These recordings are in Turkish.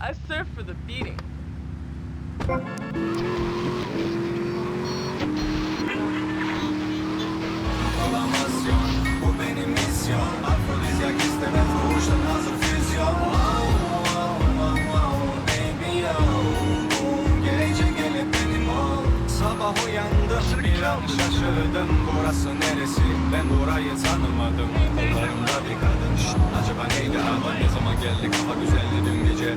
I serve for the beating. Şaşırdım. Burası neresi? Ben burayı tanımadım. Kollarımda bir kadın. Acaba neydi? Adı ne zaman geldi kafa güzeldi dün gece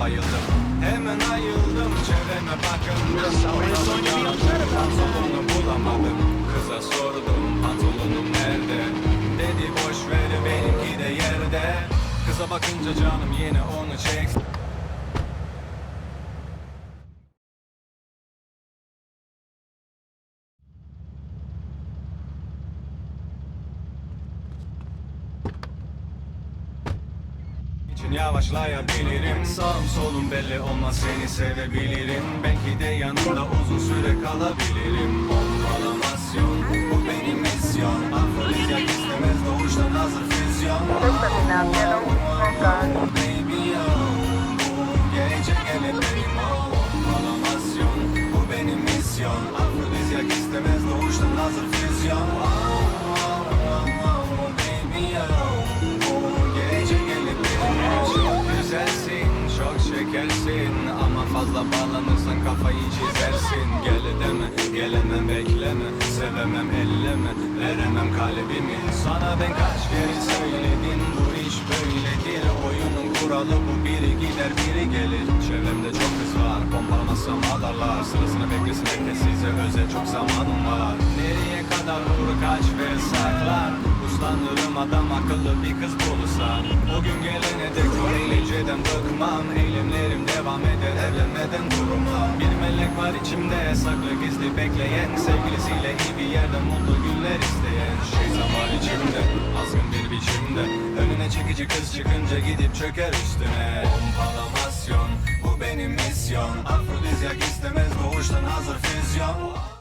bayıldım. Hemen ayıldım. Çevreme bakındım Sonra pantolonu bulamadım. Kıza sordum pantolonum nerede? Dedi boş ver benimki de yerde. Kıza bakınca canım yine onu çek yavaşlayabilirim Sağım solum belli olmaz seni sevebilirim. Belki de yanında uzun süre kalabilirim. Pompalamasyon bu benim misyon. Afrodizyak istemez doğuştan hazır füzyon. Baby yo Bu gece gelip benim ol Pompalamasyon bu benim misyon. Afrodizyak istemez doğuştan hazır füzyon şekersin Ama fazla bağlanırsan kafayı çizersin. Gel deme, gelemem bekleme. Sevemem elleme, veremem kalbimi. Sana ben kaç kere söyledim Bu iş böyledir. Oyunun kuralı bu biri gider biri gelir. Çevremde çok kız var Pompalamasam adarlar. Sırasını beklesin herkes size özel çok zamanım var. Nereye kadar vur kaç ve saklar? Uslanırım adam akıllı bir kız bulursan. O gün gelene dek o eğlenceden bıkmam. Eylemlerim devam eder evlenmeden durmam Bir melek var içimde saklı gizli bekleyen. Sevgilisiyle iyi bir yerde mutlu günler isteyen. Şeytan var içimde azgın bir biçimde. Önüne çekici kız çıkınca gidip çöker üstüne. Pompalamasyon bu benim misyon. Afrodizyak istemez doğuştan hazır füzyon